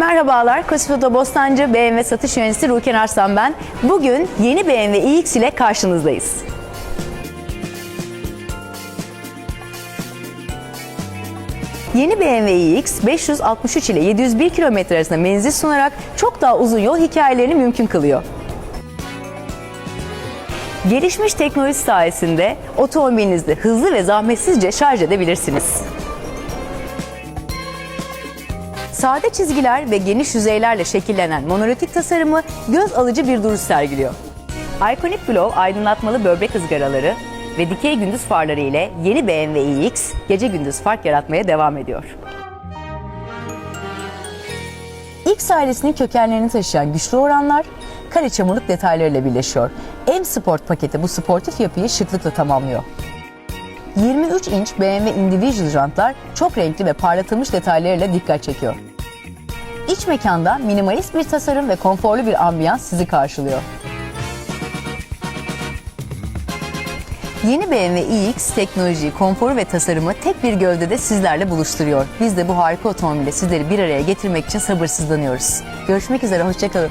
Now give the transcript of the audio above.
Merhabalar, Kosifoto Bostancı BMW satış yöneticisi Ruken Arslan ben. Bugün yeni BMW iX ile karşınızdayız. Yeni BMW iX 563 ile 701 km arasında menzil sunarak çok daha uzun yol hikayelerini mümkün kılıyor. Gelişmiş teknoloji sayesinde otomobilinizde hızlı ve zahmetsizce şarj edebilirsiniz. Sade çizgiler ve geniş yüzeylerle şekillenen monolitik tasarımı göz alıcı bir duruş sergiliyor. Iconic Glow aydınlatmalı böbrek ızgaraları ve dikey gündüz farları ile yeni BMW iX gece gündüz fark yaratmaya devam ediyor. X ailesinin kökenlerini taşıyan güçlü oranlar kare çamurluk detaylarıyla birleşiyor. M Sport paketi bu sportif yapıyı şıklıkla tamamlıyor. 23 inç BMW Individual jantlar çok renkli ve parlatılmış detaylarıyla dikkat çekiyor. İç mekanda minimalist bir tasarım ve konforlu bir ambiyans sizi karşılıyor. Yeni BMW iX teknolojiyi, konforu ve tasarımı tek bir gövdede sizlerle buluşturuyor. Biz de bu harika otomobille sizleri bir araya getirmek için sabırsızlanıyoruz. Görüşmek üzere, hoşçakalın.